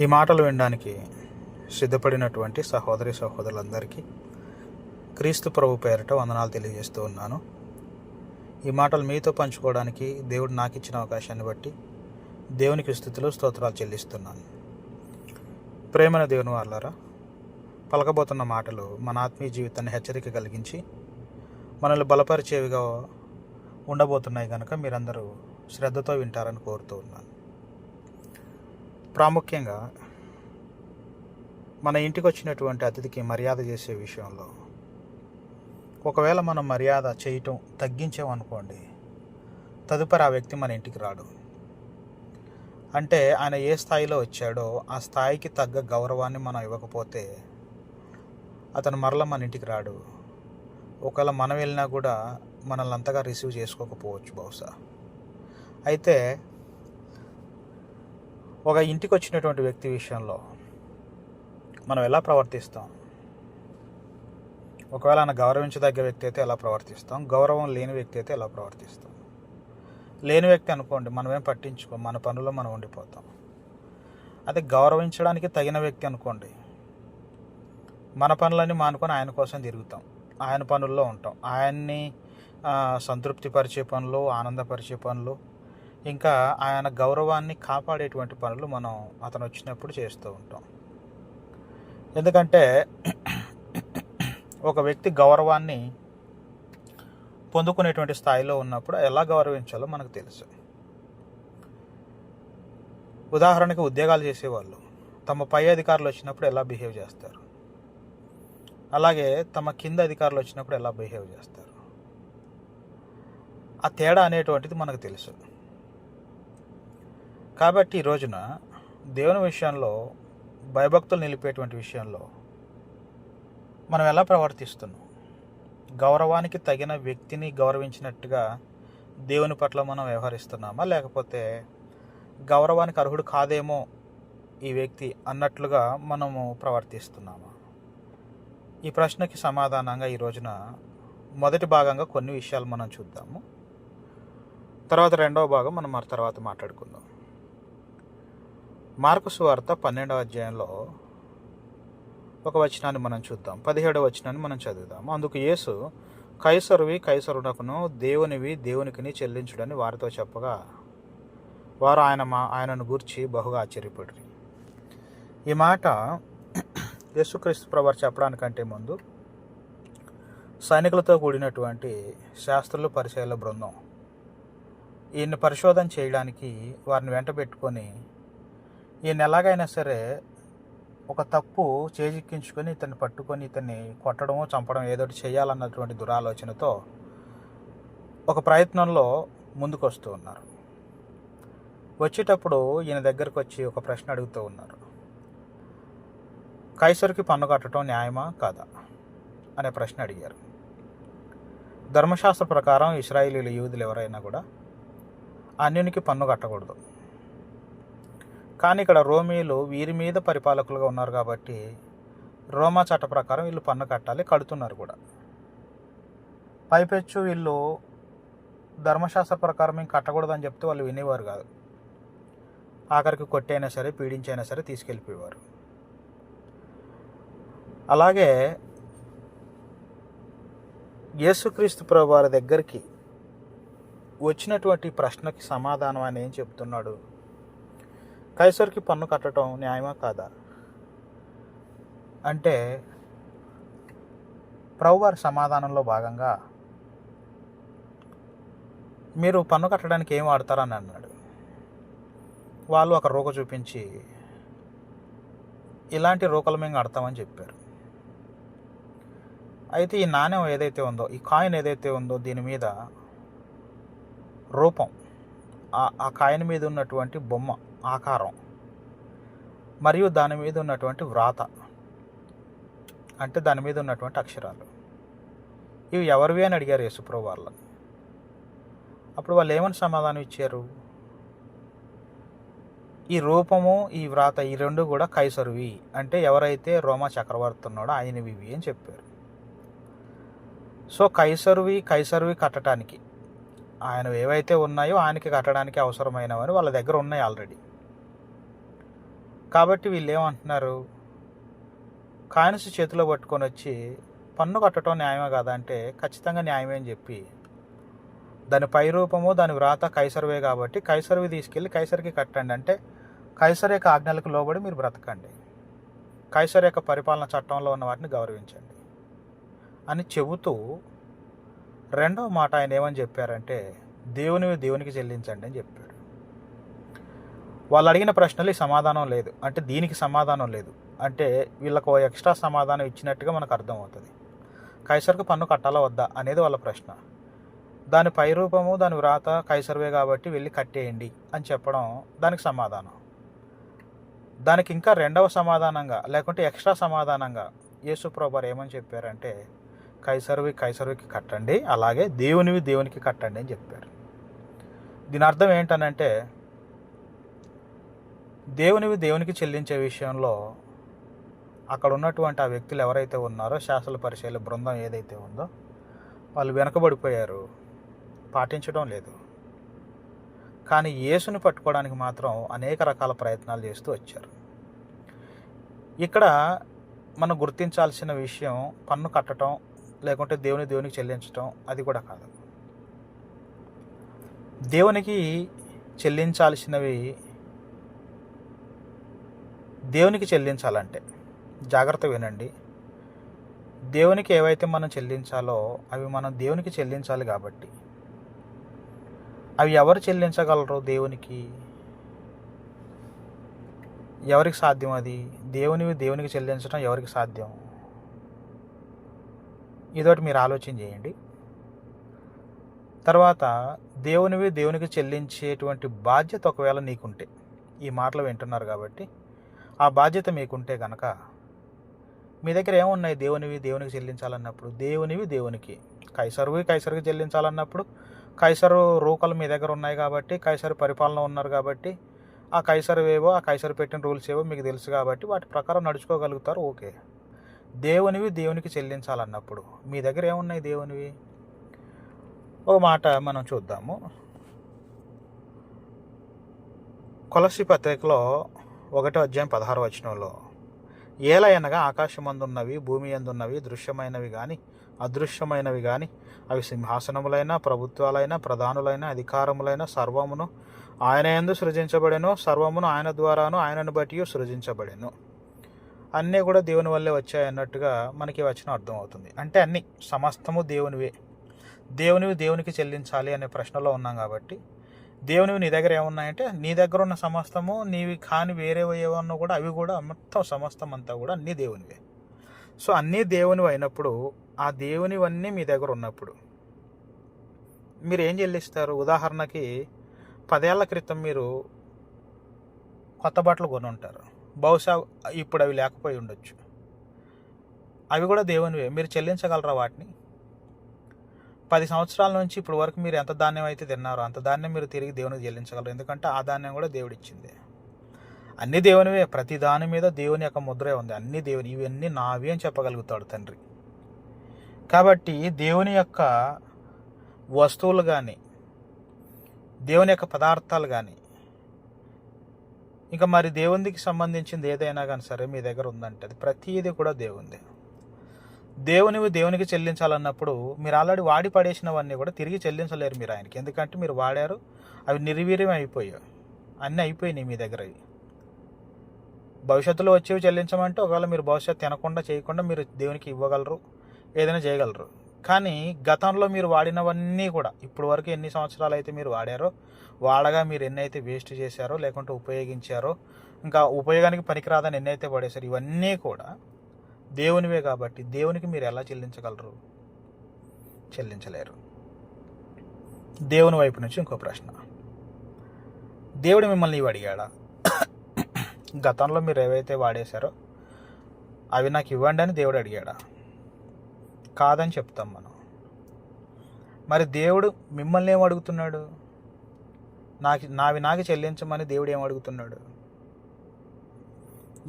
ఈ మాటలు వినడానికి సిద్ధపడినటువంటి సహోదరి సహోదరులందరికీ క్రీస్తు ప్రభు పేరిట వందనాలు తెలియజేస్తూ ఉన్నాను. ఈ మాటలు మీతో పంచుకోవడానికి దేవుడు నాకు ఇచ్చిన అవకాశాన్ని బట్టి దేవునికి స్థుతులు స్తోత్రాలు చెల్లిస్తున్నాను. ప్రేమన దేవుని వాళ్ళారా పలకబోతున్న మాటలు మన ఆత్మీయ జీవితాన్ని హెచ్చరిక కలిగించి మనల్ని బలపరిచేవిగా ఉండబోతున్నాయి కనుక మీరందరూ శ్రద్ధతో వింటారని కోరుతూ ఉన్నాను. ప్రాముఖ్యంగా మన ఇంటికి వచ్చినటువంటి అతిథికి మర్యాద చేసే విషయంలో ఒకవేళ మనం మర్యాద చేయటం తగ్గించామనుకోండి తదుపరి ఆ వ్యక్తి మన ఇంటికి రాడు. అంటే ఆయన ఏ స్థాయిలో వచ్చాడో ఆ స్థాయికి తగ్గ గౌరవాన్ని మనం ఇవ్వకపోతే అతను మరల మన ఇంటికి రాడు. ఒకవేళ మనం వెళ్ళినా కూడా మనల్ని అంతగా రిసీవ్ చేసుకోకపోవచ్చు బహుశా. అయితే ఒక ఇంటికి వచ్చినటువంటి వ్యక్తి విషయంలో మనం ఎలా ప్రవర్తిస్తాం? ఒకవేళ ఆయన గౌరవించదగ్గ వ్యక్తి అయితే ఎలా ప్రవర్తిస్తాం? గౌరవం లేని వ్యక్తి అయితే ఎలా ప్రవర్తిస్తాం? లేని వ్యక్తి అనుకోండి మనమేం పట్టించుకో? మన పనుల్లో మనం ఉండిపోతాం. అదే గౌరవించడానికి తగిన వ్యక్తి అనుకోండి మన పనులన్నీ మానుకొని ఆయన కోసం తిరుగుతాం. ఆయన పనుల్లో ఉంటాం. ఆయన్ని సంతృప్తిపరిచే పనులు ఆనందపరిచే పనులు ఇంకా ఆయన గౌరవాన్ని కాపాడేటువంటి పనులు మనం అతను వచ్చినప్పుడు చేస్తూ ఉంటాం. ఎందుకంటే ఒక వ్యక్తి గౌరవాన్ని పొందుకునేటువంటి స్థాయిలో ఉన్నప్పుడు ఎలా గౌరవించాలో మనకు తెలుసు. ఉదాహరణకి ఉద్యోగాలు చేసేవాళ్ళు తమ పై అధికారులు వచ్చినప్పుడు ఎలా బిహేవ్ చేస్తారు? అలాగే తమ కింద అధికారులు వచ్చినప్పుడు ఎలా బిహేవ్ చేస్తారు? ఆ తేడా అనేటువంటిది మనకు తెలుసు. కాబట్టి ఈ రోజున దేవుని విషయంలో భయభక్తులు నిలిపేటువంటి విషయంలో మనం ఎలా ప్రవర్తిస్తున్నాం? గౌరవానికి తగిన వ్యక్తిని గౌరవించినట్టుగా దేవుని పట్ల మనం వ్యవహరిస్తున్నామా? లేకపోతే గౌరవానికి అర్హుడు కాదేమో ఈ వ్యక్తి అన్నట్లుగా మనము ప్రవర్తిస్తున్నామా? ఈ ప్రశ్నకి సమాధానంగా ఈ రోజున మొదటి భాగంగా కొన్ని విషయాలు మనం చూద్దాము. తర్వాత రెండవ భాగం మనం మరి తర్వాత మాట్లాడుకుందాం. మార్కు సువార్త పన్నెండవ అధ్యాయంలో ఒక వచనాన్ని మనం చూద్దాం. పదిహేడవ వచనాన్ని మనం చదువుదాం. అందుకు యేసు కైసరువి కైసరునకును దేవునివి దేవునికిని చెల్లించుడని వారితో చెప్పగా వారు ఆయన మా ఆయనను గూర్చి బహుగా ఆశ్చర్యపడి ఈ మాట యేసుక్రీస్తు ప్రభు చెప్పడానికంటే ముందు సైనికులతో కూడినటువంటి శాస్త్రులు పరిచయాల బృందం ఈయన్ని పరిశోధన చేయడానికి వారిని వెంట పెట్టుకొని ఈయన ఎలాగైనా సరే ఒక తప్పు చేజిక్కించుకొని ఇతన్ని పట్టుకొని ఇతన్ని కొట్టడమో చంపడం ఏదో చేయాలన్నటువంటి దురాలోచనతో ఒక ప్రయత్నంలో ముందుకు వస్తూ ఉన్నారు. వచ్చేటప్పుడు ఈయన దగ్గరకు వచ్చి ఒక ప్రశ్న అడుగుతూ ఉన్నారు. కైసరికి పన్ను కట్టడం న్యాయమా కాదా? అనే ప్రశ్న అడిగారు. ధర్మశాస్త్ర ప్రకారం ఇస్రాయిలీల యూదులు ఎవరైనా కూడా అన్యునికి పన్ను కట్టకూడదు. కానీ ఇక్కడ రోమీలు వీరి మీద పరిపాలకులుగా ఉన్నారు కాబట్టి రోమా చట్ట ప్రకారం వీళ్ళు పన్ను కట్టాలి కడుతున్నారు కూడా. పైపెచ్చు వీళ్ళు ధర్మశాస్త్ర ప్రకారం మేము కట్టకూడదని చెప్తే వాళ్ళు వినేవారు కాదు. ఆఖరికి కొట్టైనా సరే పీడించైనా సరే తీసుకెళ్ళిపోయేవారు. అలాగే యేసుక్రీస్తు ప్రభు వారి దగ్గరికి వచ్చినటువంటి ప్రశ్నకి సమాధానం ఆయన ఏం చెప్తున్నాడు? కైసర్కి పన్ను కట్టడం న్యాయమా కాదా? అంటే ప్రభువారి సమాధానంలో భాగంగా మీరు పన్ను కట్టడానికి ఏం వాడతారని అన్నాడు. వాళ్ళు ఒక రూక చూపించి ఇలాంటి రూకలు మేము కడతామని చెప్పారు. అయితే ఈ నాణ్యం ఏదైతే ఉందో ఈ కాయిన్ ఏదైతే ఉందో దీని మీద రూపం ఆ- ఆ కాయిన్ మీద ఉన్నటువంటి బొమ్మ ఆకారం మరియు దాని మీద ఉన్నటువంటి వ్రాత. అంటే దాని మీద ఉన్నటువంటి అక్షరాలు. ఇవి ఎవరివి అని అడిగారు యేసుప్రభు వాళ్ళని. అప్పుడు వాళ్ళు ఏమని సమాధానం ఇచ్చారు? ఈ రూపము ఈ వ్రాత ఈ రెండు కూడా కైసరువి. అంటే ఎవరైతే రోమా చక్రవర్తి ఉన్నాడో ఆయనవి అని చెప్పారు. సో కైసరువి కైసరువి కట్టడానికి. ఆయన ఏవైతే ఉన్నాయో ఆయనకి కట్టడానికి అవసరమైనవని వాళ్ళ దగ్గర ఉన్నాయి ఆల్రెడీ. కాబట్టి వీళ్ళు ఏమంటున్నారు కాయిన్స్ చేతిలో పట్టుకొని వచ్చి పన్ను కట్టడం న్యాయమే కాదా? అంటే ఖచ్చితంగా న్యాయమే అని చెప్పి. దాని పై రూపము దాని వ్రాత కైసర్వే కాబట్టి కైసర్వి తీసుకెళ్ళి కైసరికి కట్టండి. అంటే కైసర్ యొక్క ఆజ్ఞలకు లోబడి మీరు బ్రతకండి. కైసర్ యొక్క పరిపాలన చట్టంలో ఉన్న వాటిని గౌరవించండి. అని చెబుతూ రెండవ మాట ఆయన ఏమని చెప్పారంటే దేవునివి దేవునికి చెల్లించండి అని చెప్పాడు. వాళ్ళు అడిగిన ప్రశ్నలు సమాధానం లేదు. అంటే దీనికి సమాధానం లేదు. అంటే వీళ్ళకు ఎక్స్ట్రా సమాధానం ఇచ్చినట్టుగా మనకు అర్థమవుతుంది. కైసర్కు పన్ను కట్టాలా వద్దా అనేది వాళ్ళ ప్రశ్న. దాని పై రూపము దాని వ్రాత కైసర్వే కాబట్టి వెళ్ళి కట్టేయండి అని చెప్పడం దానికి సమాధానం. దానికి ఇంకా రెండవ సమాధానంగా లేకుంటే ఎక్స్ట్రా సమాధానంగా యేసుప్రభారు ఏమని చెప్పారంటే కైసర్వి కైసర్వికి కట్టండి అలాగే దేవునివి దేవునికి కట్టండి అని చెప్పారు. దీని అర్థం ఏంటనంటే దేవునివి దేవునికి చెల్లించే విషయంలో అక్కడ ఉన్నటువంటి ఆ వ్యక్తులు ఎవరైతే ఉన్నారో శాస్త్ర పరిశీల బృందం ఏదైతే ఉందో వాళ్ళు వెనకబడిపోయారు. పాటించడం లేదు. కానీ యేసుని పట్టుకోవడానికి మాత్రం అనేక రకాల ప్రయత్నాలు చేస్తూ వచ్చారు. ఇక్కడ మనం గుర్తించాల్సిన విషయం పన్ను కట్టడం లేకుంటే దేవుని దేవునికి చెల్లించడం అది కూడా కాదు. దేవునికి చెల్లించాల్సినవి దేవునికి చెల్లించాలంటే. జాగ్రత్త వినండి. దేవునికి ఏవైతే మనం చెల్లించాలో అవి మనం దేవునికి చెల్లించాలి కాబట్టి. అవి ఎవరు చెల్లించగలరు దేవునికి? ఎవరికి సాధ్యం అది? దేవునివి దేవునికి చెల్లించడం ఎవరికి సాధ్యం? ఇదొకటి మీరు ఆలోచన చేయండి. తర్వాత దేవునివి దేవునికి చెల్లించేటువంటి బాధ్యత ఒకవేళ నీకుంటే. ఈ మాటలు వింటున్నారు కాబట్టి ఆ బాధ్యత మీకుంటే కనుక మీ దగ్గర ఏమున్నాయి దేవునివి? దేవునికి చెల్లించాలన్నప్పుడు దేవునివి దేవునికి. కైసరువి కైసరుకి చెల్లించాలన్నప్పుడు కైసరు రూకలు మీ దగ్గర ఉన్నాయి కాబట్టి కైసరు పరిపాలన ఉన్నారు కాబట్టి ఆ కైసరు ఏవో ఆ కైసరు పెట్టిన రూల్స్ ఏవో మీకు తెలుసు కాబట్టి వాటి ప్రకారం నడుచుకోగలుగుతారు ఓకే. దేవునివి దేవునికి చెల్లించాలన్నప్పుడు మీ దగ్గర ఏమున్నాయి దేవునివి? ఒక మాట మనం చూద్దాము. కొలసి పత్రికలో ఒకటో అధ్యాయం పదహారు వచనంలో ఏలయనగా ఆకాశమందున్నవి భూమి ఎందున్నవి దృశ్యమైనవి కానీ అదృశ్యమైనవి కానీ అవి సింహాసనములైన ప్రభుత్వాలైన ప్రధానులైన అధికారములైన సర్వమును ఆయన ఎందు సృజించబడెను సర్వమును ఆయన ద్వారాను ఆయనను బట్టి సృజించబడెను. అన్నీ కూడా దేవుని వల్లే వచ్చాయి అన్నట్టుగా మనకి వచ్చిన అర్థమవుతుంది. అంటే అన్నీ సమస్తము దేవునివే. దేవునివి దేవునికి చెల్లించాలి అనే ప్రశ్నలో ఉన్నాం కాబట్టి దేవునివి నీ దగ్గర ఏమున్నాయంటే నీ దగ్గర ఉన్న సమస్తము నీవి కాని వేరేవి ఏమన్నా కూడా అవి కూడా మొత్తం సమస్తం అంతా కూడా అన్నీ దేవునివే. సో అన్నీ దేవునివి అయినప్పుడు ఆ దేవునివన్నీ మీ దగ్గర ఉన్నప్పుడు మీరు ఏం చెల్లిస్తారు? ఉదాహరణకి పదేళ్ళ క్రితం మీరు కొత్త బట్టలు కొని ఉంటారు బహుశా ఇప్పుడు అవి లేకపోయి ఉండొచ్చు. అవి కూడా దేవునివే. మీరు చెల్లించగలరా వాటిని? పది సంవత్సరాల నుంచి ఇప్పుడు వరకు మీరు ఎంత ధాన్యం అయితే తిన్నారో అంత ధాన్యం మీరు తిరిగి దేవునికి చెల్లించగలరు. ఎందుకంటే ఆ ధాన్యం కూడా దేవుడు ఇచ్చింది. అన్ని దేవునివే ప్రతి దాని మీద దేవుని యొక్క ముద్రే ఉంది. అన్ని దేవుని ఇవన్నీ నావి అని చెప్పగలుగుతాడు తండ్రి. కాబట్టి దేవుని యొక్క వస్తువులు కానీ దేవుని యొక్క పదార్థాలు కానీ ఇంకా మరి దేవునికి సంబంధించింది ఏదైనా కానీ సరే మీ దగ్గర ఉందంటే అది ప్రతిదీ కూడా దేవుంది దేవునివి దేవునికి చెల్లించాలన్నప్పుడు మీరు ఆల్రెడీ వాడి పడేసినవన్నీ కూడా తిరిగి చెల్లించలేరు మీరు ఆయనకి. ఎందుకంటే మీరు వాడారు అవి నిర్వీర్యం అయిపోయాయి. అన్నీ అయిపోయినాయి మీ దగ్గర భవిష్యత్తులో వచ్చేవి చెల్లించమంటే ఒకవేళ మీరు భవిష్యత్తు తినకుండా చేయకుండా మీరు దేవునికి ఇవ్వగలరు ఏదైనా చేయగలరు. కానీ గతంలో మీరు వాడినవన్నీ కూడా ఇప్పుడు వరకు ఎన్ని సంవత్సరాలు అయితే మీరు వాడారో వాడగా మీరు ఎన్నైతే వేస్ట్ చేశారో లేకుంటే ఉపయోగించారో ఇంకా ఉపయోగానికి పనికిరాదని ఎన్నైతే పడేశారు ఇవన్నీ కూడా దేవునివే కాబట్టి దేవునికి మీరు ఎలా చెల్లించగలరు? చెల్లించలేరు. దేవుని వైపు నుంచి ఇంకో ప్రశ్న. దేవుడు మిమ్మల్ని ఇవి అడిగాడా? గతంలో మీరు ఏవైతే వాడేశారో అవి నాకు ఇవ్వండి అని దేవుడు అడిగాడా? కాదని చెప్తాం మనం. మరి దేవుడు మిమ్మల్ని ఏం అడుగుతున్నాడు? నాకు నావి నాకు చెల్లించమని దేవుడు ఏం అడుగుతున్నాడు?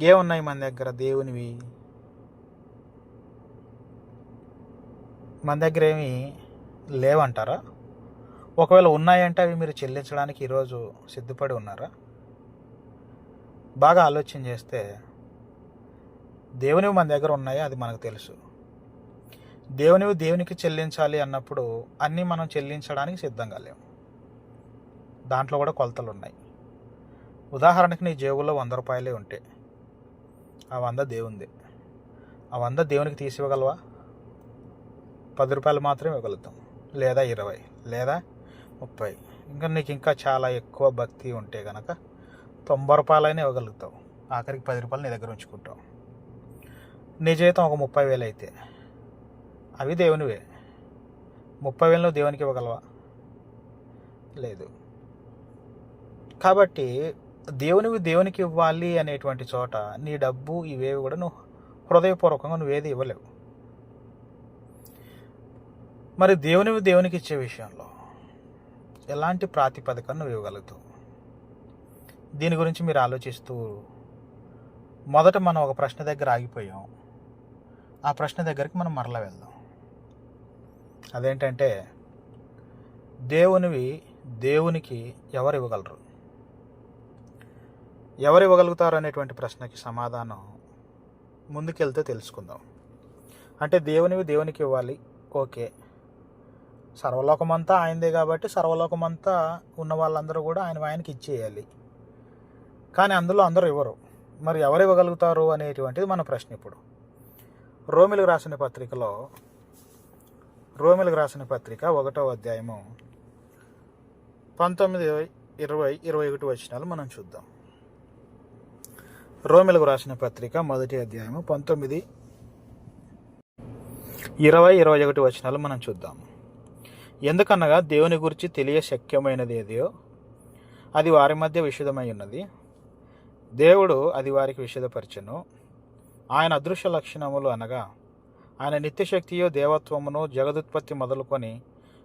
ఏమున్నాయి మన దగ్గర దేవునివి? మన దగ్గర ఏమి లేవంటారా? ఒకవేళ ఉన్నాయంటే అవి మీరు చెల్లించడానికి ఈరోజు సిద్ధపడి ఉన్నారా? బాగా ఆలోచన చేస్తే దేవునివి మన దగ్గర ఉన్నాయి? అది మనకు తెలుసు. దేవునివి దేవునికి చెల్లించాలి అన్నప్పుడు అన్నీ మనం చెల్లించడానికి సిద్ధంగా లేము. దాంట్లో కూడా కొలతలు ఉన్నాయి ఉదాహరణకి నీ జేబులో వంద రూపాయలే ఉంటే ఆ వంద దేవుంది. ఆ వంద దేవునికి తీసి ఇవ్వగలవా పది రూపాయలు మాత్రమే ఇవ్వగలుగుతాం. లేదా ఇరవై లేదా ముప్పై. ఇంకా నీకు ఇంకా చాలా ఎక్కువ భక్తి ఉంటే కనుక తొంభై రూపాయలైనా ఇవ్వగలుగుతావు. ఆఖరికి పది రూపాయలు నీ దగ్గర ఉంచుకుంటావు. నీ జీతం ఒక ముప్పై వేలు అయితే అవి దేవునివే. ముప్పై వేలు నువ్వు దేవునికి ఇవ్వగలవా? లేదు. కాబట్టి దేవునివి దేవునికి ఇవ్వాలి అనేటువంటి చోట నీ డబ్బు ఇవేవి కూడా నువ్వు హృదయపూర్వకంగా నువ్వేది ఇవ్వలేవు. మరి దేవునివి దేవునికి ఇచ్చే విషయంలో ఎలాంటి ప్రాతిపదికను నువ్వు ఇవ్వగలుగుతావు? దీని గురించి మీరు ఆలోచిస్తూ మొదట మనం ఒక ప్రశ్న దగ్గర ఆగిపోయాం. ఆ ప్రశ్న దగ్గరికి మనం మరల వెళ్దాం. అదేంటంటే దేవునివి దేవునికి ఎవరు ఇవ్వగలరు? ఎవరు ఇవ్వగలుగుతారు అనేటువంటి ప్రశ్నకి సమాధానం ముందుకెళ్తే తెలుసుకుందాం. అంటే దేవునివి దేవునికి ఇవ్వాలి ఓకే. సర్వలోకమంతా ఆయనదే కాబట్టి సర్వలోకమంతా ఉన్న వాళ్ళందరూ కూడా ఆయన ఆయనకి ఇచ్చేయాలి. కానీ అందులో అందరూ ఇవ్వరు. మరి ఎవరు ఇవ్వగలుగుతారు అనేటువంటిది మన ప్రశ్న ఇప్పుడు. రోమిలకు రాసిన పత్రికలో రోమిలకు రాసిన పత్రిక ఒకటో అధ్యాయము పంతొమ్మిది ఇరవై ఇరవై ఒకటి వచనాలు మనం చూద్దాం. రోమిలకు రాసిన పత్రిక మొదటి అధ్యాయము పంతొమ్మిది ఇరవై ఇరవై ఒకటి వచనాలు మనం చూద్దాం. ఎందుకనగా దేవుని గురించి తెలియ శక్యమైనది ఏదో? అది వారి మధ్య విషదమై ఉన్నది. దేవుడు అది వారికి విషదపరచను. ఆయన అదృశ్య లక్షణములు అనగా ఆయన నిత్యశక్తియో దేవత్వమును జగదుత్పత్తి మొదలుకొని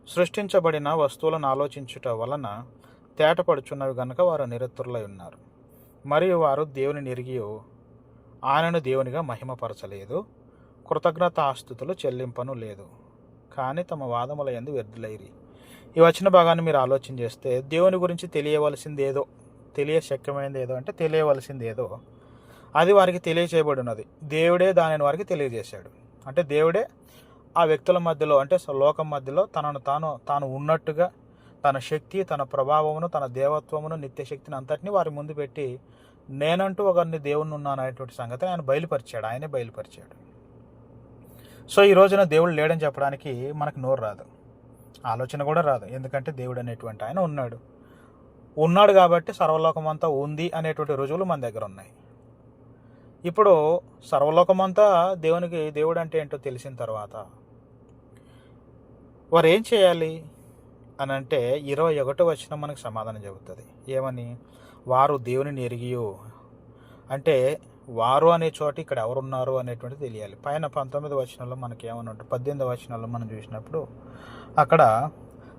సృష్టించబడిన వస్తువులను ఆలోచించుట వలన తేటపడుచున్నవి గనుక వారు నిరత్తులై ఉన్నారు. మరియు వారు దేవుని నిరిగియో ఆయనను దేవునిగా మహిమపరచలేదు కృతజ్ఞత ఆస్తుతులు చెల్లింపను లేదు. కానీ తమ వాదముల ఎందు వ్యర్థులైరి. ఈ వచ్చిన భాగాన్ని మీరు ఆలోచన చేస్తే దేవుని గురించి తెలియవలసింది ఏదో? తెలియ శక్యమైనది ఏదో? అంటే తెలియవలసింది ఏదో? అది వారికి తెలియచేయబడి ఉన్నది దేవుడే దానిని వారికి తెలియజేశాడు. అంటే దేవుడే ఆ వ్యక్తుల మధ్యలో అంటే లోకం మధ్యలో తనను తాను తాను ఉన్నట్టుగా తన శక్తి తన ప్రభావమును తన దేవత్వమును నిత్యశక్తిని అంతటిని వారి ముందు పెట్టి నేనంటూ ఒకరిని దేవుణ్ణి ఉన్నాను అనేటువంటి సంగతి ఆయన బయలుపరిచాడు. ఆయనే బయలుపరిచాడు. సో ఈ రోజున దేవుడు లేడని చెప్పడానికి మనకు నోరు రాదు. ఆలోచన కూడా రాదు. ఎందుకంటే దేవుడు అనేటువంటి ఆయన ఉన్నాడు. ఉన్నాడు కాబట్టి సర్వలోకమంతా ఉంది అనేటువంటి రుజువులు మన దగ్గర ఉన్నాయి. ఇప్పుడు సర్వలోకమంతా దేవునికి దేవుడు అంటే ఏంటో తెలిసిన తర్వాత వారు ఏం చేయాలి? అని అంటే ఇరవై ఒకటో వచ్చిన మనకు సమాధానం చెబుతుంది. ఏమని? వారు దేవునిని ఎరిగియో అంటే వారు అనే చోట ఇక్కడ ఎవరున్నారు అనేటువంటిది తెలియాలి. పైన పంతొమ్మిది వచనంలో మనకి ఏమన్నా ఉంటుంది పద్దెనిమిది వచనంలో మనం చూసినప్పుడు అక్కడ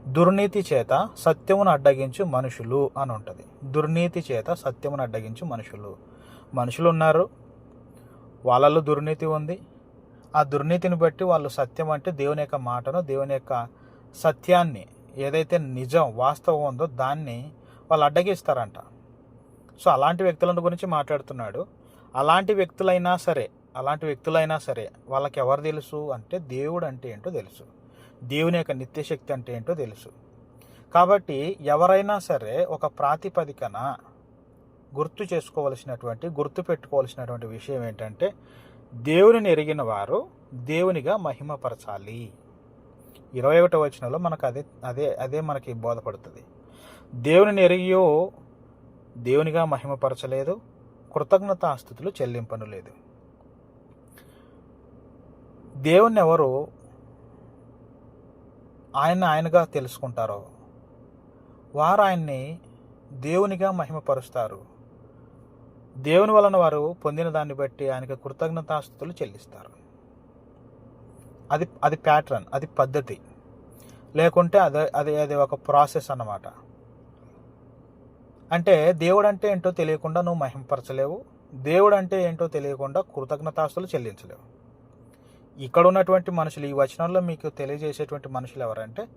దుర్నీతి చేత సత్యమును అడ్డగించు మనుషులు అని ఉంటుంది. దుర్నీతి చేత సత్యమును అడ్డగించు మనుషులు. మనుషులు ఉన్నారు వాళ్ళలో దుర్నీతి ఉంది. ఆ దుర్నీతిని బట్టి వాళ్ళు సత్యం అంటే దేవుని యొక్క మాటను దేవుని యొక్క సత్యాన్ని ఏదైతే నిజం వాస్తవం ఉందో దాన్ని వాళ్ళు అడ్డగిస్తారంట. సో అలాంటి వ్యక్తులను గురించి మాట్లాడుతున్నాడు. అలాంటి వ్యక్తులైనా సరే అలాంటి వ్యక్తులైనా సరే వాళ్ళకి ఎవరు తెలుసు అంటే దేవుడు అంటే ఏంటో తెలుసు. దేవుని యొక్క నిత్యశక్తి అంటే ఏంటో తెలుసు. కాబట్టి ఎవరైనా సరే ఒక ప్రాతిపదికన గుర్తు చేసుకోవలసినటువంటి గుర్తు పెట్టుకోవాల్సినటువంటి విషయం ఏంటంటే దేవునిని ఎరిగిన వారు దేవునిగా మహిమపరచాలి. ఇరవై ఒకటో వచనంలో మనకు అదే అదే అదే మనకి బోధపడుతుంది. దేవునిని ఎరిగియో దేవునిగా మహిమపరచలేదు. కృతజ్ఞతాస్థుతులు చెల్లింపను లేదు. దేవుణ్ణి ఎవరు ఆయన ఆయనగా తెలుసుకుంటారో? వారు ఆయన్ని దేవునిగా మహిమపరుస్తారు. దేవుని వలన వారు పొందిన దాన్ని బట్టి ఆయనకి కృతజ్ఞతాస్థుతులు చెల్లిస్తారు. అది అది ప్యాటర్న్ అది పద్ధతి. లేకుంటే అది అది అది ఒక ప్రాసెస్ అన్నమాట. అంటే దేవుడు అంటే ఏంటో తెలియకుండా నువ్వు మహింపరచలేవు. దేవుడు అంటే ఏంటో తెలియకుండా కృతజ్ఞతాస్తులు చెల్లించలేవు. ఇక్కడ ఉన్నటువంటి మనుషులు ఈ వచనంలో మీకు తెలియజేసేటువంటి మనుషులు ఎవరంటే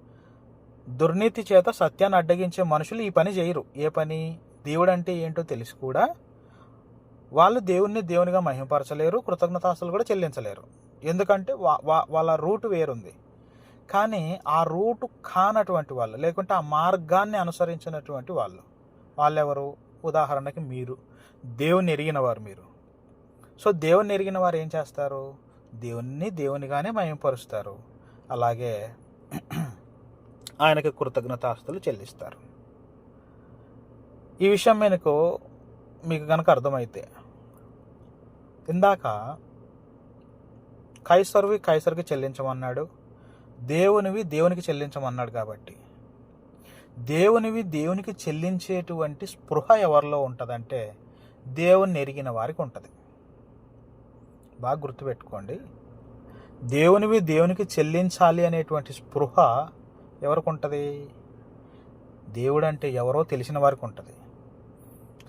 దుర్నీతి చేత సత్యాన్ని అడ్డగించే మనుషులు ఈ పని చేయరు. ఏ పని? దేవుడు అంటే ఏంటో తెలిసి కూడా వాళ్ళు దేవుణ్ణి దేవునిగా మహింపరచలేరు కృతజ్ఞతాస్తులు కూడా చెల్లించలేరు. ఎందుకంటే వా వా- వాళ్ళ రూట్ వేరుంది. కానీ ఆ రూటు కానటువంటి వాళ్ళు లేకుంటే ఆ మార్గాన్ని అనుసరించినటువంటి వాళ్ళు వాళ్ళెవరు? ఉదాహరణకి మీరు. దేవుని ఎరిగిన వారు మీరు. సో దేవుని ఎరిగిన వారు ఏం చేస్తారు? దేవుణ్ణి దేవునిగానే మయంపరుస్తారు అలాగే ఆయనకి కృతజ్ఞతాస్తులు చెల్లిస్తారు. ఈ విషయం మీకు మీకు కనుక అర్థమైతే ఇందాక కైసర్వి కైసర్కి చెల్లించమన్నాడు. దేవునివి దేవునికి చెల్లించమన్నాడు కాబట్టి. దేవునివి దేవునికి చెల్లించేటువంటి స్పృహ ఎవరిలో ఉంటుందంటే దేవుని ఎరిగిన వారికి ఉంటుంది. బాగా గుర్తుపెట్టుకోండి. దేవునివి దేవునికి చెల్లించాలి అనేటువంటి స్పృహ ఎవరికి ఉంటుంది? దేవుడు అంటే ఎవరో తెలిసిన వారికి ఉంటుంది.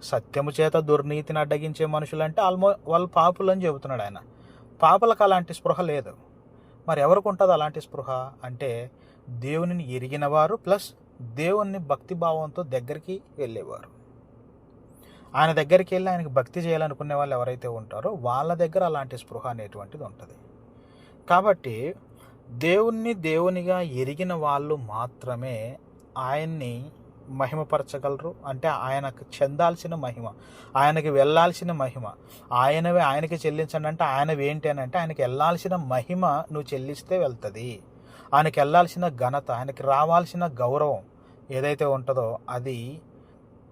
సత్యము చేత దుర్నీతిని అడ్డగించే మనుషులంటే ఆల్మో వాళ్ళు పాపులు అని చెబుతున్నాడు ఆయన. పాపలకు అలాంటి స్పృహ లేదు. మరి ఎవరికి ఉంటుంది అలాంటి స్పృహ? అంటే దేవునిని ఎరిగినవారు ప్లస్ దేవుణ్ణి భక్తి భావంతో దగ్గరికి వెళ్ళేవారు. ఆయన దగ్గరికి వెళ్ళి ఆయనకి భక్తి చేయాలనుకునే వాళ్ళు ఎవరైతే ఉంటారో వాళ్ళ దగ్గర అలాంటి స్పృహ అనేటువంటిది ఉంటుంది. కాబట్టి దేవుణ్ణి దేవునిగా ఎరిగిన వాళ్ళు మాత్రమే ఆయన్ని మహిమపరచగలరు. అంటే ఆయనకు చెందాల్సిన మహిమ ఆయనకి వెళ్ళాల్సిన మహిమ ఆయనవే ఆయనకి చెల్లించండి అంటే ఆయనవి ఏంటి అని అంటే ఆయనకి వెళ్ళాల్సిన మహిమ నువ్వు చెల్లిస్తే వెళ్తుంది. ఆయనకి వెళ్ళాల్సిన ఘనత ఆయనకి రావాల్సిన గౌరవం ఏదైతే ఉంటుందో అది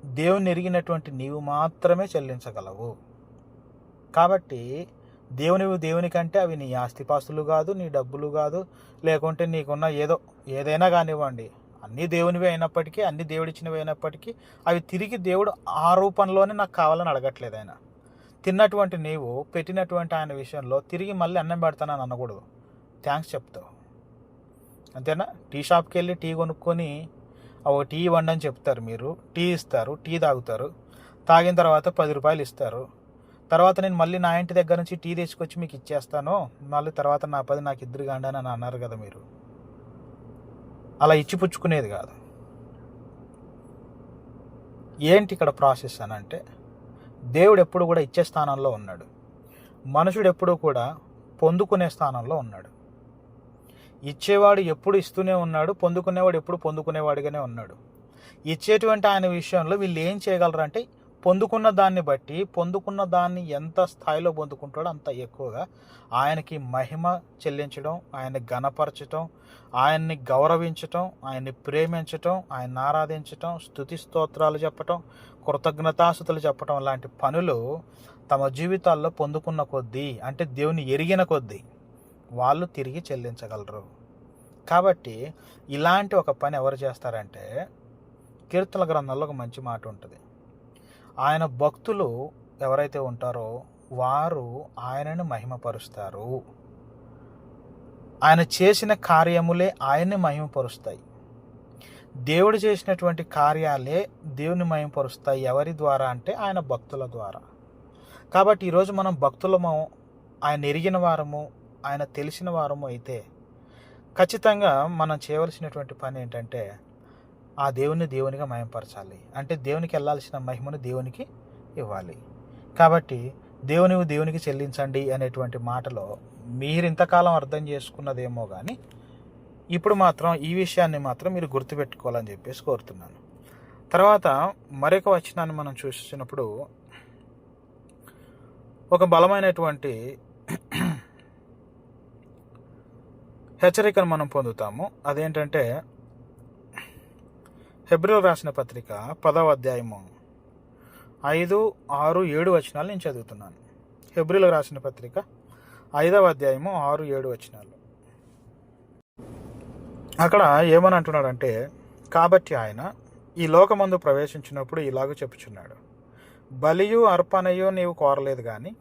దేవుని ఎరిగినటువంటి నీవు మాత్రమే చెల్లించగలవు. కాబట్టి దేవునివి దేవునికంటే అవి నీ ఆస్తిపాస్తులు కాదు నీ డబ్బులు కాదు లేకుంటే నీకున్న ఏదో ఏదైనా కానివ్వండి అన్నీ దేవునివి అయినప్పటికీ అన్ని దేవుడిచ్చినవి అయినప్పటికీ అవి తిరిగి దేవుడు ఆ రూపంలోనే నాకు కావాలని అడగట్లేదు ఆయన. తిన్నటువంటి నీవు పెట్టినటువంటి ఆయన విషయంలో తిరిగి మళ్ళీ అన్నం పెడతానని అనకూడదు. థ్యాంక్స్ చెప్తావు. అంతేనా? టీ షాప్కి వెళ్ళి టీ కొనుక్కొని ఒక టీ ఇవ్వండి అని చెప్తారు మీరు. టీ ఇస్తారు టీ తాగుతారు. తాగిన తర్వాత పది రూపాయలు ఇస్తారు. తర్వాత నేను మళ్ళీ నా ఇంటి దగ్గర నుంచి టీ తెచ్చుకొచ్చి మీకు ఇచ్చేస్తాను. మళ్ళీ తర్వాత నా పది నాకు ఇద్దరు కాండి అని అన్నారు కదా మీరు. అలా ఇచ్చి పుచ్చుకునేది కాదు. ఏంటి ఇక్కడ ప్రాసెస్ అని అంటే దేవుడు ఎప్పుడు కూడా ఇచ్చే స్థానంలో ఉన్నాడు. మనుషుడు ఎప్పుడూ కూడా పొందుకునే స్థానంలో ఉన్నాడు. ఇచ్చేవాడు ఎప్పుడు ఇస్తూనే ఉన్నాడు పొందుకునేవాడు ఎప్పుడు పొందుకునేవాడిగానే ఉన్నాడు. ఇచ్చేటువంటి ఆయన విషయంలో వీళ్ళు ఏం చేయగలరు అంటే పొందుకున్న దాన్ని బట్టి పొందుకున్న దాన్ని ఎంత స్థాయిలో పొందుకుంటాడో అంత ఎక్కువగా ఆయనకి మహిమ చెల్లించడం ఆయన్ని గణపరచటం ఆయన్ని గౌరవించటం ఆయన్ని ప్రేమించటం ఆయన్ని ఆరాధించటం స్థుతి స్తోత్రాలు చెప్పటం కృతజ్ఞతాసుతులు చెప్పటం లాంటి పనులు తమ జీవితాల్లో పొందుకున్న కొద్దీ అంటే దేవుని ఎరిగిన కొద్దీ వాళ్ళు తిరిగి చెల్లించగలరు. కాబట్టి ఇలాంటి ఒక పని ఎవరు చేస్తారంటే కీర్తన గ్రంథంలో ఒక మంచి మాట ఉంటుంది. ఆయన భక్తులు ఎవరైతే ఉంటారో వారు ఆయనను మహిమపరుస్తారు. ఆయన చేసిన కార్యములే ఆయన్ని మహిమపరుస్తాయి. దేవుడు చేసినటువంటి కార్యాలే దేవుని మహిమపరుస్తాయి ఎవరి ద్వారా అంటే ఆయన భక్తుల ద్వారా. కాబట్టి ఈరోజు మనం భక్తులము ఆయన ఎరిగిన వారము ఆయన తెలిసిన వారము అయితే ఖచ్చితంగా మనం చేయవలసినటువంటి పని ఏంటంటే ఆ దేవుని దేవునిగా మయంపరచాలి. అంటే దేవునికి వెళ్ళాల్సిన మహిమను దేవునికి ఇవ్వాలి. కాబట్టి దేవుని దేవునికి చెల్లించండి అనేటువంటి మాటలో మీరు ఇంతకాలం అర్థం చేసుకున్నదేమో కానీ ఇప్పుడు మాత్రం ఈ విషయాన్ని మాత్రం మీరు గుర్తుపెట్టుకోవాలని చెప్పేసి కోరుతున్నాను. తర్వాత మరొక వచనాన్ని మనం చూసినప్పుడు ఒక బలమైనటువంటి హెచ్చరికను మనం పొందుతాము. అదేంటంటే హెబ్రిల్ రాసిన పత్రిక పదవ అధ్యాయము ఐదు ఆరు ఏడు వచనాలు నేను చదువుతున్నాను. హెబ్రిల్ రాసిన పత్రిక ఐదవ అధ్యాయము ఆరు ఏడు వచనాలు. అక్కడ ఏమని అంటున్నాడంటే కాబట్టి ఆయన ఈ లోకమందు ప్రవేశించినప్పుడు ఇలాగ చెప్పుచున్నాడు. బలియు అర్పణయు నీవు కోరలేదు కానీ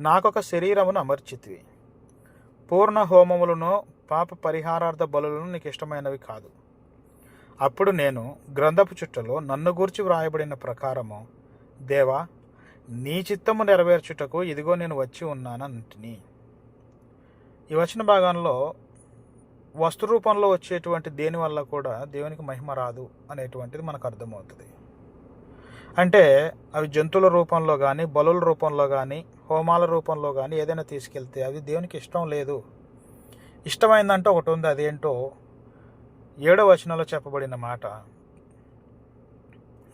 నాకొక శరీరమును అమర్చితివి. పూర్ణ హోమములను పాప పరిహారార్థ బలులను నీకు ఇష్టమైనవి కాదు. అప్పుడు నేను గ్రంథపు చుట్టలో నన్ను గూర్చి వ్రాయబడిన ప్రకారము దేవా నీ చిత్తము నెరవేర్చుటకు ఇదిగో నేను వచ్చి ఉన్నానంటిని. ఈ వచ్చిన భాగంలో వస్తు రూపంలో వచ్చేటువంటి దేని వల్ల కూడా దేవునికి మహిమ రాదు అనేటువంటిది మనకు అర్థమవుతుంది. అంటే అవి జంతువుల రూపంలో కానీ బలుల రూపంలో కానీ హోమాల రూపంలో కానీ ఏదైనా తీసుకెళ్తే అవి దేవునికి ఇష్టం లేదు. ఇష్టమైందంటే ఒకటి ఉంది అదేంటో ఏడో వచనంలో చెప్పబడిన మాట.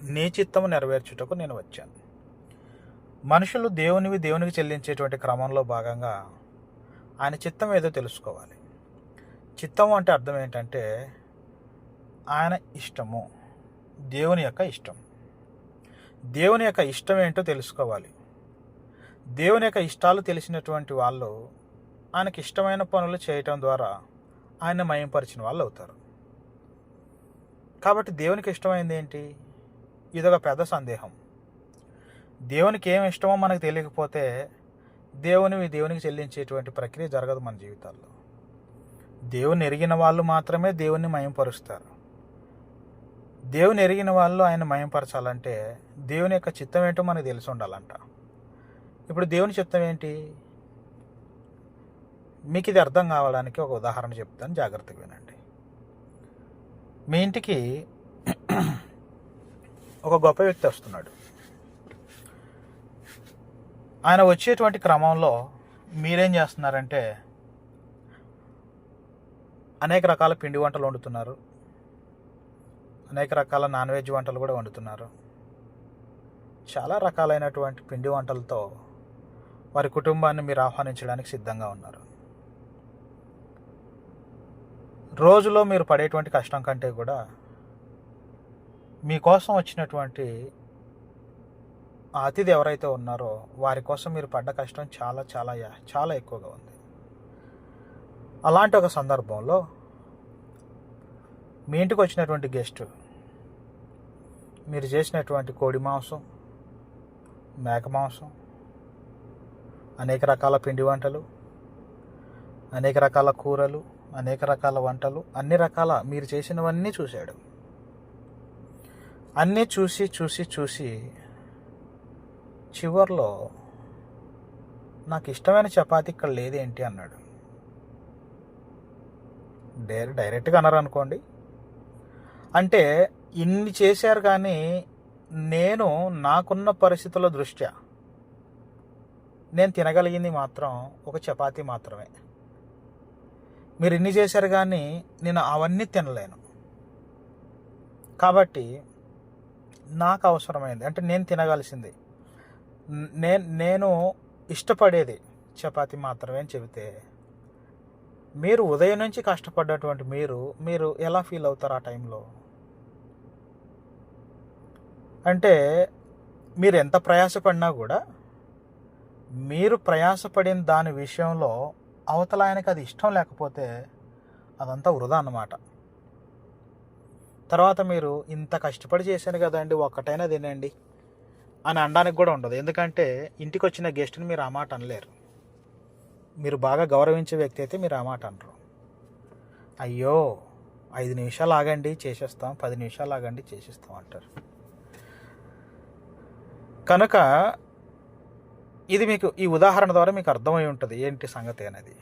నీ చిత్తము నెరవేర్చుటకు నేను వచ్చాను. మనుషులు దేవునివి దేవునికి చెల్లించేటువంటి క్రమంలో భాగంగా ఆయన చిత్తం ఏదో తెలుసుకోవాలి. చిత్తం అంటే అర్థం ఏంటంటే ఆయన ఇష్టము దేవుని యొక్క ఇష్టం. దేవుని యొక్క ఇష్టం ఏంటో తెలుసుకోవాలి. దేవుని యొక్క ఇష్టాలు తెలిసినటువంటి వాళ్ళు ఆయనకి ఇష్టమైన పనులు చేయటం ద్వారా ఆయన మయంపరిచిన వాళ్ళు అవుతారు. కాబట్టి దేవునికి ఇష్టమైంది ఏంటి? ఇదొక పెద్ద సందేహం. దేవునికి ఏం ఇష్టమో మనకు తెలియకపోతే దేవుని దేవునికి చెల్లించేటువంటి ప్రక్రియ జరగదు మన జీవితాల్లో. దేవుని ఎరిగిన వాళ్ళు మాత్రమే దేవుణ్ణి మయంపరుస్తారు. దేవుని ఎరిగిన వాళ్ళు ఆయన మయంపరచాలంటే దేవుని యొక్క చిత్తం ఏంటో మనకు తెలిసి ఉండాలంట. ఇప్పుడు దేవుని చిత్తం ఏంటి? మీకు ఇది అర్థం కావడానికి ఒక ఉదాహరణ చెప్తాను. జాగ్రత్తగా వినండి. మీ ఇంటికి ఒక గొప్ప వ్యక్తి వస్తున్నాడు. ఆయన వచ్చేటువంటి క్రమంలో మీరేం చేస్తున్నారంటే అనేక రకాల పిండి వంటలు వండుతున్నారు. అనేక రకాల నాన్ వెజ్ వంటలు కూడా వండుతున్నారు. చాలా రకాలైనటువంటి పిండి వంటలతో వారి కుటుంబాన్ని మీరు ఆహ్వానించడానికి సిద్ధంగా ఉన్నారు. రోజులో మీరు పడేటువంటి కష్టం కంటే కూడా మీకోసం వచ్చినటువంటి ఆ అతిథి ఎవరైతే ఉన్నారో వారి కోసం మీరు పడ్డ కష్టం చాలా చాలా చాలా ఎక్కువగా ఉంది. అలాంటి ఒక సందర్భంలో మీ ఇంటికి వచ్చినటువంటి గెస్ట్ మీరు చేసినటువంటి కోడి మాంసం మేక మాంసం అనేక రకాల పిండి వంటలు అనేక రకాల కూరలు అనేక రకాల వంటలు అన్ని రకాల మీరు చేసినవన్నీ చూశాడు. అన్నీ చూసి చూసి చూసి చివర్లో నాకు ఇష్టమైన చపాతి ఇక్కడ లేదేంటి? అన్నాడు. డైరెక్ట్ డైరెక్ట్గా అన్నారు అనుకోండి. అంటే ఇన్ని చేశారు కానీ నేను నాకున్న పరిస్థితుల దృష్ట్యా నేను తినగలిగింది మాత్రం ఒక చపాతీ మాత్రమే. మీరు ఇన్ని చేశారు కానీ నేను అవన్నీ తినలేను. కాబట్టి నాకు అవసరమైంది. అంటే నేను తినగలిసింది. నేను నేను ఇష్టపడేది చపాతి మాత్రమే అని చెబితే మీరు ఉదయం నుంచి కష్టపడ్డటువంటి మీరు మీరు ఎలా ఫీల్ అవుతారు ఆ టైంలో? అంటే మీరు ఎంత ప్రయాసపడినా కూడా మీరు ప్రయాసపడిన దాని విషయంలో అవతల ఆయనకి అది ఇష్టం లేకపోతే అదంతా వృధా అన్నమాట. తర్వాత మీరు ఇంత కష్టపడి చేశాను కదండి ఒక్కటైనా తినండి అని అనడానికి కూడా ఉండదు. ఎందుకంటే ఇంటికి వచ్చిన గెస్ట్ని మీరు ఆ మాట అనలేరు. మీరు బాగా గౌరవించే వ్యక్తి అయితే మీరు ఆ మాట అనరు. అయ్యో ఐదు నిమిషాలు ఆగండి చేసేస్తాం పది నిమిషాలు ఆగండి చేసేస్తాం అంటారు. కనుక ఇది మీకు ఈ ఉదాహరణ ద్వారా మీకు అర్థమై ఉంటుంది ఏంటి సంగతి అనేది.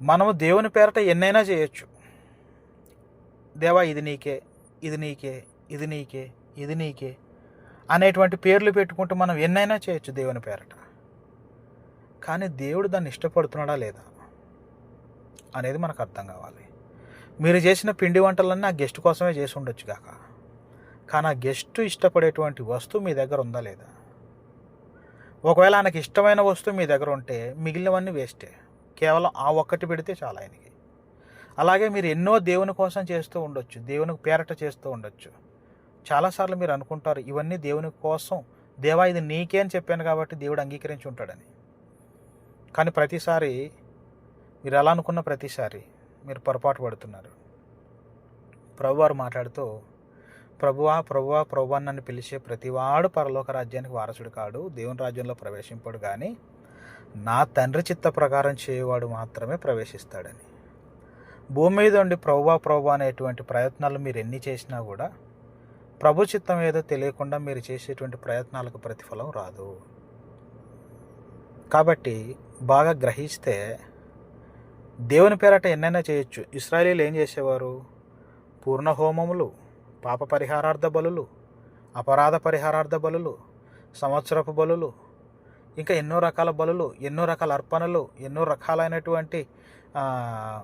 మనము దేవుని పేరట ఎన్నైనా చేయొచ్చు. దేవా ఇది నీకే ఇది నీకే ఇది నీకే ఇది నీకే అనేటువంటి పేర్లు పెట్టుకుంటూ మనం ఎన్నైనా చేయొచ్చు దేవుని పేరట. కానీ దేవుడు దాన్ని ఇష్టపడుతున్నాడా లేదా అనేది మనకు అర్థం కావాలి. మీరు చేసిన పిండి వంటలన్నీ ఆ గెస్ట్ కోసమే చేసి ఉండొచ్చు కాక. కానీ ఆ గెస్ట్ ఇష్టపడేటువంటి వస్తువు మీ దగ్గర ఉందా లేదా? ఒకవేళ ఆయనకి ఇష్టమైన వస్తువు మీ దగ్గర ఉంటే మిగిలినవన్నీ వేస్టే. కేవలం ఆ ఒక్కటి పెడితే చాలా ఆయనకి. అలాగే మీరు ఎన్నో దేవుని కోసం చేస్తూ ఉండొచ్చు దేవునికి పేరట చేస్తూ ఉండొచ్చు. చాలాసార్లు మీరు అనుకుంటారు ఇవన్నీ దేవుని కోసం దేవా ఇది నీకే అని చెప్పాను కాబట్టి దేవుడు అంగీకరించి ఉంటాడని. కానీ ప్రతిసారి మీరు ఎలా అనుకున్న ప్రతిసారి మీరు పొరపాటు పడుతున్నారు. ప్రభువారు మాట్లాడుతూ ప్రభువా ప్రభువా ప్రభు నన్ను పిలిచే ప్రతివాడు పరలోక రాజ్యానికి వారసుడు కాడు దేవుని రాజ్యంలో ప్రవేశింపడు కానీ నా తండ్రి చిత్త ప్రకారం చేయవాడు మాత్రమే ప్రవేశిస్తాడని. భూమి మీద ఉండి ప్రభువా ప్రభు అనేటువంటి ప్రయత్నాలు మీరు ఎన్ని చేసినా కూడా ప్రభు చిత్తం ఏదో తెలియకుండా మీరు చేసేటువంటి ప్రయత్నాలకు ప్రతిఫలం రాదు. కాబట్టి బాగా గ్రహిస్తే దేవుని పేరట ఎన్నైనా చేయొచ్చు. ఇస్రాయలీలు ఏం చేసేవారు? పూర్ణ హోమములు పాప పరిహారార్థ బలులు అపరాధ పరిహారార్థ బలులు సంవత్సరపు బలులు ఇంకా ఎన్నో రకాల బలులు ఎన్నో రకాల అర్పణలు ఎన్నో రకాలైనటువంటి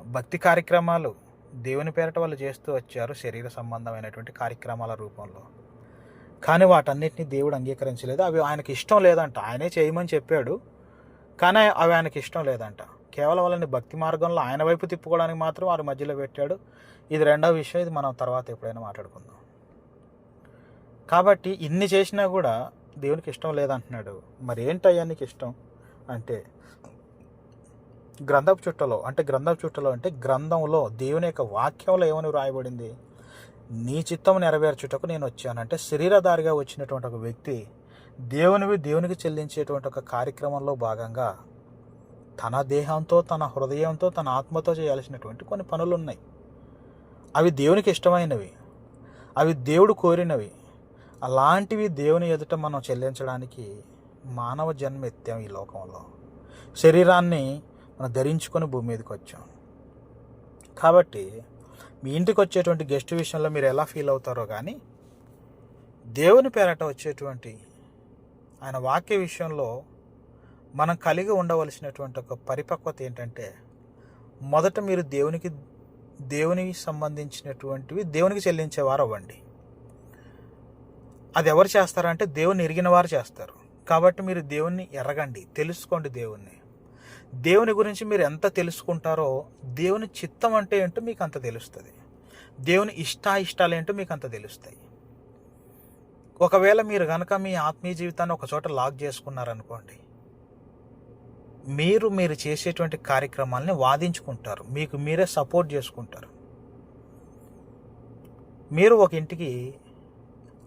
భక్తి కార్యక్రమాలు దేవుని పేరట వాళ్ళు చేస్తూ వచ్చారు శరీర సంబంధమైనటువంటి కార్యక్రమాల రూపంలో. కానీ వాటన్నిటిని దేవుడు అంగీకరించలేదు. అవి ఆయనకి ఇష్టం లేదంట. ఆయనే చేయమని చెప్పాడు. కానీ అవి ఆయనకి ఇష్టం లేదంట. కేవలం వాళ్ళని భక్తి మార్గంలో ఆయన వైపు తిప్పుకోవడానికి మాత్రం వారి మధ్యలో పెట్టాడు. ఇది రెండవ విషయం. ఇది మనం తర్వాత ఎప్పుడైనా మాట్లాడుకుందాం. కాబట్టి ఇన్ని చేసినా కూడా దేవునికి ఇష్టం లేదంటున్నాడు. మరి ఏంటయ్యా నీకు ఇష్టం? అంటే గ్రంథపు చుట్టలో అంటే గ్రంథపు చుట్టలో అంటే గ్రంథంలో దేవుని యొక్క వాక్యంలో ఏమని వ్రాయబడింది? నీ చిత్తం నెరవేర్చుటకు నేను వచ్చానంటే శరీరధారిగా వచ్చినటువంటి ఒక వ్యక్తి దేవునివి దేవునికి చెల్లించేటువంటి ఒక కార్యక్రమంలో భాగంగా తన దేహంతో తన హృదయంతో తన ఆత్మతో చేయాల్సినటువంటి కొన్ని పనులు ఉన్నాయి అవి దేవునికి ఇష్టమైనవి. అవి దేవుడు కోరినవి. అలాంటివి దేవుని ఎదుట మనం చెల్లించడానికి మానవ జన్మ ఎత్తాం ఈ లోకంలో. శరీరాన్ని మనం ధరించుకొని భూమి మీదకి వచ్చాం. కాబట్టి మీ ఇంటికి వచ్చేటువంటి గెస్ట్ విషయంలో మీరు ఎలా ఫీల్ అవుతారో కానీ దేవుని పేరట వచ్చేటువంటి ఆయన వాక్య విషయంలో మనం కలిగి ఉండవలసినటువంటి ఒక పరిపక్వత ఏంటంటే మొదట మీరు దేవునికి దేవునికి సంబంధించినటువంటివి దేవునికి చెల్లించేవారు అవ్వండి అది ఎవరు చేస్తారంటే దేవుని ఎరిగిన వారు చేస్తారు. కాబట్టి మీరు దేవుణ్ణి ఎరగండి తెలుసుకోండి దేవుణ్ణి. దేవుని గురించి మీరు ఎంత తెలుసుకుంటారో దేవుని చిత్తం అంటే ఏంటో మీకు అంత తెలుస్తుంది. దేవుని ఇష్టాయిష్టాలు ఏంటో మీకు అంత తెలుస్తాయి. ఒకవేళ మీరు కనుక మీ ఆత్మీయ జీవితాన్ని ఒక చోట లాక్ చేసుకున్నారనుకోండి మీరు మీరు చేసేటువంటి కార్యక్రమాలని వాదించుకుంటారు. మీకు మీరే సపోర్ట్ చేసుకుంటారు. మీరు ఒక ఇంటికి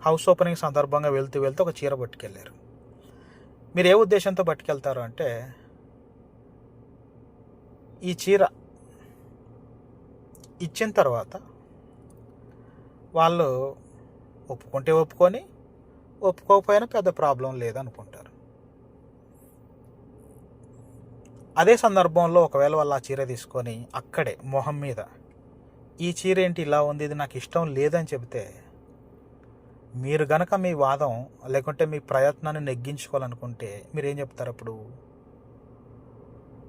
హౌస్ ఓపెనింగ్ సందర్భంగా వెళ్తూ వెళ్తూ ఒక చీర పట్టుకెళ్ళారు మీరు ఏ ఉద్దేశంతో పట్టుకెళ్తారు అంటే ఈ చీర ఇచ్చిన తర్వాత వాళ్ళు ఒప్పుకుంటే ఒప్పుకొని ఒప్పుకోకపోయినా పెద్ద ప్రాబ్లం లేదనుకుంటారు. అదే సందర్భంలో ఒకవేళ వాళ్ళు ఆ చీర తీసుకొని అక్కడే మొహం మీద ఈ చీర ఏంటి ఇలా ఉంది? ఇది నాకు ఇష్టం లేదని చెబితే మీరు గనక మీ వాదం లేకుంటే మీ ప్రయత్నాన్ని నెగ్గించుకోవాలనుకుంటే మీరు ఏం చెప్తారు అప్పుడు?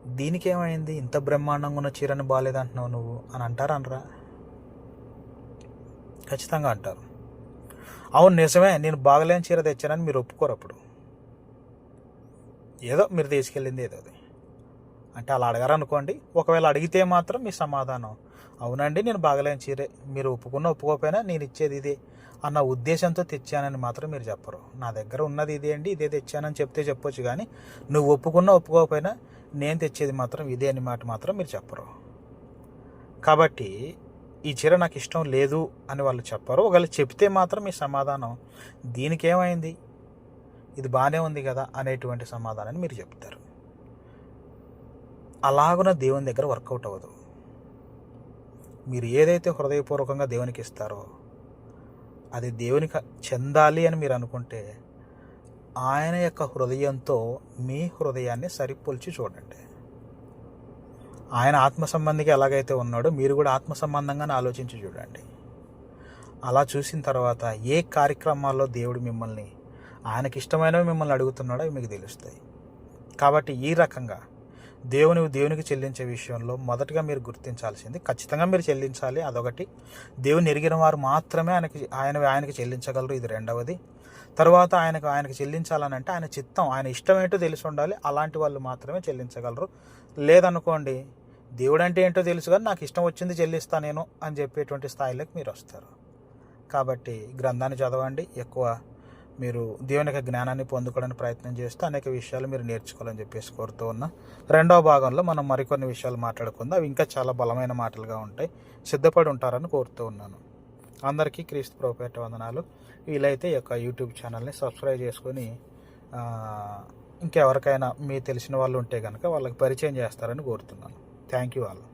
దీనికి ఏమైంది ఇంత బ్రహ్మాండంగా ఉన్న చీరని బాగాలేదంటున్నావు నువ్వు? అని అంటారు అనరా? ఖచ్చితంగా అంటారు. అవును నిజమే. నేను బాగలేని చీర తెచ్చానని మీరు ఒప్పుకోరు అప్పుడు. ఏదో మీరు తీసుకెళ్ళింది ఏదో అది అంటే అలా అడగారు అనుకోండి ఒకవేళ అడిగితే మాత్రం మీ సమాధానం. అవునండి నేను బాగలేని చీరే మీరు ఒప్పుకున్న ఒప్పుకోకపోయినా నేను ఇచ్చేది ఇదే అన్న ఉద్దేశంతో తెచ్చానని మాత్రం మీరు చెప్పరు. నా దగ్గర ఉన్నది ఇదే అండి ఇదే తెచ్చానని చెప్తే చెప్పొచ్చు కానీ నువ్వు ఒప్పుకున్నా ఒప్పుకోకపోయినా నేను తెచ్చేది మాత్రం ఇదే అని మాట మాత్రం మీరు చెప్పరు. కాబట్టి ఈ చీర నాకు ఇష్టం లేదు అని వాళ్ళు చెప్పరు. ఒకవేళ చెప్తే మాత్రం మీ సమాధానం దీనికేమైంది? ఇది బాగానే ఉంది కదా అనేటువంటి సమాధానాన్ని మీరు చెప్తారు. అలాగున దేవుని దగ్గర వర్కౌట్ అవ్వదు. మీరు ఏదైతే హృదయపూర్వకంగా దేవునికి ఇస్తారో అది దేవునికి చెందాలి అని మీరు అనుకుంటే ఆయన యొక్క హృదయంతో మీ హృదయాన్ని సరిపోల్చి చూడండి. ఆయన ఆత్మ సంబంధికి ఎలాగైతే ఉన్నాడో మీరు కూడా ఆత్మ సంబంధంగానే ఆలోచించి చూడండి. అలా చూసిన తర్వాత ఏ కార్యక్రమాల్లో దేవుడు మిమ్మల్ని ఆయనకి ఇష్టమైనవి మిమ్మల్ని అడుగుతున్నాడో మీకు తెలుస్తాయి. కాబట్టి ఈ రకంగా దేవుని దేవునికి చెల్లించే విషయంలో మొదటగా మీరు గుర్తించాల్సింది ఖచ్చితంగా మీరు చెల్లించాలి అదొకటి. దేవుని ఎరిగిన వారు మాత్రమే ఆయనకి ఆయన ఆయనకి చెల్లించగలరు ఇది రెండవది. తర్వాత ఆయనకు ఆయనకు చెల్లించాలని అంటే ఆయన చిత్తం ఆయన ఇష్టం ఏంటో తెలిసి ఉండాలి అలాంటి వాళ్ళు మాత్రమే చెల్లించగలరు. లేదనుకోండి దేవుడు అంటే ఏంటో తెలుసు కానీ నాకు ఇష్టం వచ్చింది చెల్లిస్తా నేను అని చెప్పేటువంటి స్థాయిలోకి మీరు వస్తారు. కాబట్టి గ్రంథాన్ని చదవండి ఎక్కువ మీరు దేవుని యొక్క జ్ఞానాన్ని పొందుకోవడానికి ప్రయత్నం చేస్తూ అనేక విషయాలు మీరు నేర్చుకోవాలని చెప్పేసి కోరుతూ ఉన్నా. రెండవ భాగంలో మనం మరికొన్ని విషయాలు మాట్లాడుకుందాం. అవి ఇంకా చాలా బలమైన మాటలుగా ఉంటాయి. సిద్ధపడి ఉంటారని కోరుతూ ఉన్నాను. అందరికీ క్రీస్తు ప్రోపేట వందనాలు. వీలైతే ఈ యొక్క యూట్యూబ్ ఛానల్ని సబ్స్క్రైబ్ చేసుకొని ఇంకెవరికైనా మీ తెలిసిన వాళ్ళు ఉంటే కనుక వాళ్ళకి పరిచయం చేస్తారని కోరుతున్నాను. థ్యాంక్ యూ వాళ్ళు